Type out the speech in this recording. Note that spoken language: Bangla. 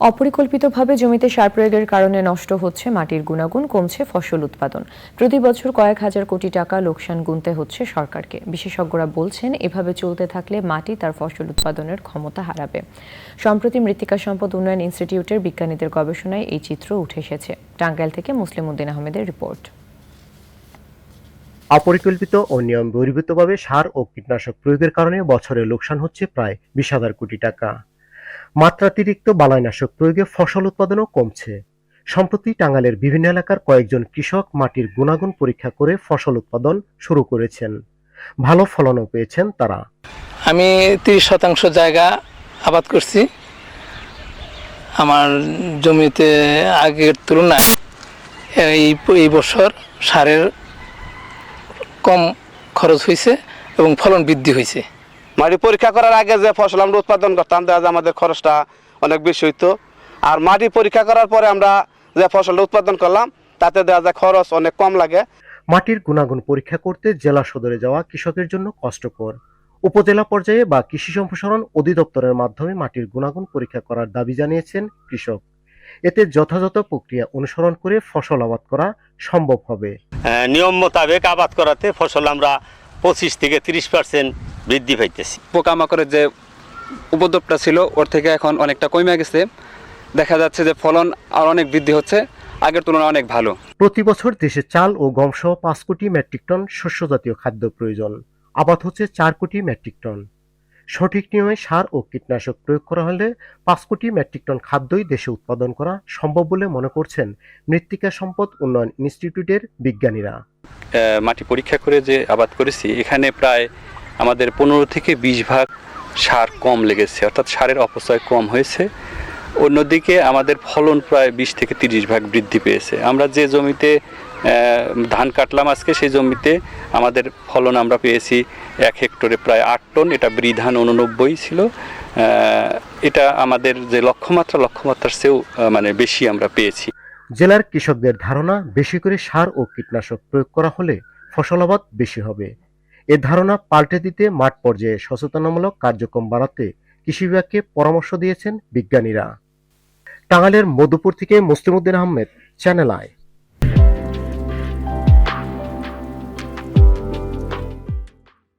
অপরিকল্পিতভাবে জমিতে সার প্রয়োগের কারণে নষ্ট হচ্ছে মাটির গুণাগুণ, কমছে ফসল উৎপাদন। প্রতি বছর কয়েক হাজার কোটি টাকা লোকসান গুনতে হচ্ছে সরকারকে। বিশেষজ্ঞরা বলছেন, এভাবে চলতে থাকলে মাটি তার ফসল উৎপাদনের ক্ষমতা হারাবে। সম্প্রতি মৃত্তিকা সম্পদ উন্নয়ন ইনস্টিটিউটের বিজ্ঞানীদের গবেষণায় এই চিত্র উঠে এসেছে। টাঙ্গাইল থেকে মুসলিম উদ্দিন আহমেদের রিপোর্ট। অপরিকল্পিত ও নিয়ম বহির্ভূতভাবে সার ও কীটনাশক প্রয়োগের কারণে বছরে লোকসান হচ্ছে প্রায় বিশ কোটি টাকা। মাত্রাতিরিক্ত বালাইনাশক প্রয়োগে ফসল উৎপাদনও কমছে। সম্প্রতি টাঙ্গাইলের বিভিন্ন এলাকার কয়েকজন কৃষক মাটির গুণাগুণ পরীক্ষা করে ফসল উৎপাদন শুরু করেছেন। ভালো ফলনও পেয়েছেন তারা। আমি তিরিশ শতাংশ জায়গা আবাদ করছি। আমার জমিতে আগের তুলনায় এই এই বছর সারের কম খরচ হয়েছে এবং ফলন বৃদ্ধি হয়েছে। মাটি পরীক্ষা করার আগে যে ফসল আমরা উৎপাদন করতাম দেখা যায় আমাদের খরচটা অনেক বেশি হইতো। আর মাটি পরীক্ষা করার পরে আমরা যে ফসলটা উৎপাদন করলাম তাতে দেখা যায় খরচ অনেক কম লাগে। মাটির গুণাগুণ পরীক্ষা করতে জেলা সদরে যাওয়া কৃষকের জন্য কষ্টকর। উপজেলা পর্যায়ে বা কৃষি সম্প্রসারণ অধিদপ্তরের মাধ্যমে মাটির গুণাগুণ পরীক্ষা করার দাবি জানিয়েছেন কৃষক। এতে যথাযথ প্রক্রিয়া অনুসরণ করে ফসল আবাদ করা সম্ভব হবে। নিয়ম মোতাবেক আবাদ করাতে ফসল আমরা পঁচিশ থেকে তিরিশ পার্সেন্ট বৃদ্ধি পাইতেছি। পোকামাকড়ের যে উপদ্রবটা ছিল ওর থেকে এখন অনেকটা কমে গেছে। দেখা যাচ্ছে যে ফলন আর অনেক বৃদ্ধি হচ্ছে আগের তুলনায় অনেক ভালো। প্রতি বছর দেশে চাল ও গম সহ পাঁচ কোটি মেট্রিক টন শস্য জাতীয় খাদ্য প্রয়োজন। আবাদ হচ্ছে চার কোটি মেট্রিক টন। সঠিক নিয়মে সার ও কীটনাশক প্রয়োগ করা হলে পাঁচ কোটি মেট্রিক টন খাদ্যই দেশে উৎপাদন করা সম্ভব বলে মনে করছেন মৃত্তিকা সম্পদ উন্নয়ন ইনস্টিটিউটের বিজ্ঞানীরা। মাটি পরীক্ষা করে যে আবাদ করেছি এখানে প্রায় আমাদের পনেরো থেকে বিশ ভাগ সার কম লেগেছে, অর্থাৎ সারের অপচয় কম হয়েছে। অন্যদিকে আমাদের ফলন প্রায় বিশ থেকে তিরিশ ভাগ বৃদ্ধি পেয়েছে। আমরা যে জমিতে ধান কাটলাম আজকে, সেই জমিতে আমাদের ফলন আমরা পেয়েছি এক হেক্টরে প্রায় আট টন, এটা বৃধান উননব্বই ছিল। এটা আমাদের যে লক্ষ্যমাত্রা, লক্ষ্যমাত্রার চেয়েও মানে বেশি আমরা পেয়েছি। জেলার কৃষকদের ধারণা, বেশি করে সার ও কীটনাশক প্রয়োগ করা হলে ফসলাবাদ বেশি হবে। এ ধারণা পাল্টে দিতে মাঠ পর্যায়ে সচেতনামূলক কার্যক্রম বাড়াতে কৃষি বিভাগকে পরামর্শ দিয়েছেন বিজ্ঞানীরা। টাঙ্গাইলের মধুপুর থেকে মুসলিমউদ্দিন আহমেদ চ্যানেল আই